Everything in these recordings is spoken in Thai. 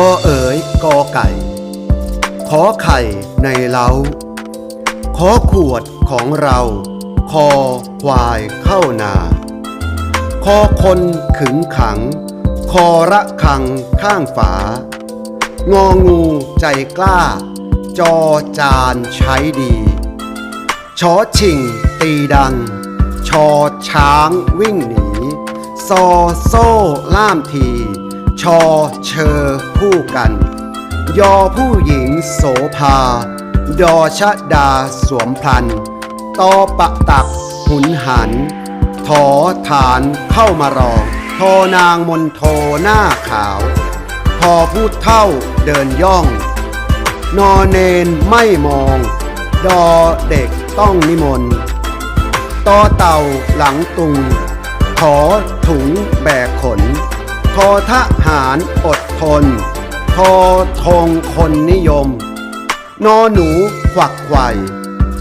กอเอ๋ยกอไก่ ขอไข่ในเล้า ขอขวดของเรา คอควายเข้านา คอคนขึงขัง คอระคังข้างฝา งองูใจกล้า จอจานใช้ดีชอชิงตีดัง ชอช้างวิ่งหนี ซอโซ่ล่ามที ชอเชอคู่กัน ยอผู้หญิงโสภา ดอชะดาสวมพลันตอปะตักหุนหัน ถอฐานเข้ามารองทอนางมนโทหน้าขาวพอผู้เท่าเดินย่อง นอเนนไม่มอง ดอเด็กต้องนิมนต์ตอเต่าหลังตุง ขอถุงแบกขน ทอทหารอดทน ทอทงคนนิยม นอหนูขวักไขว่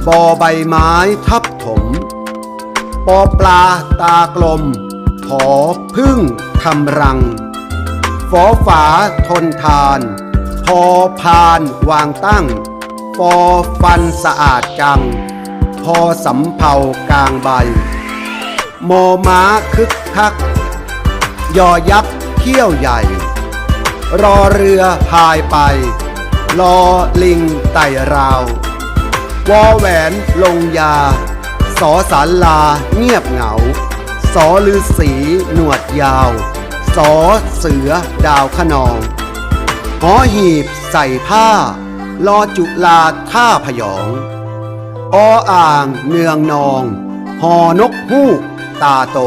บอใบไม้ทับถม ปอปลาตากลม ขอพึ่งทำรัง ฝอฝาทนทาน พอพานวางตั้งฟอฟันสะอาดจัง พอสำเภากลางใบ มอม้าคึกคักยอยักษ์ เขี้ยวใหญ่ รอเรือพายไป รอลิงไต่ราว วอแหวนลงยา สอสารลาเงียบเหงา สอลือสีหนวดยาว สอเสือดาวขนองหอหีบใส่ผ้า ลอจุลาท่าพยองออ่างเนืองนอง หอนกฮูกตาโต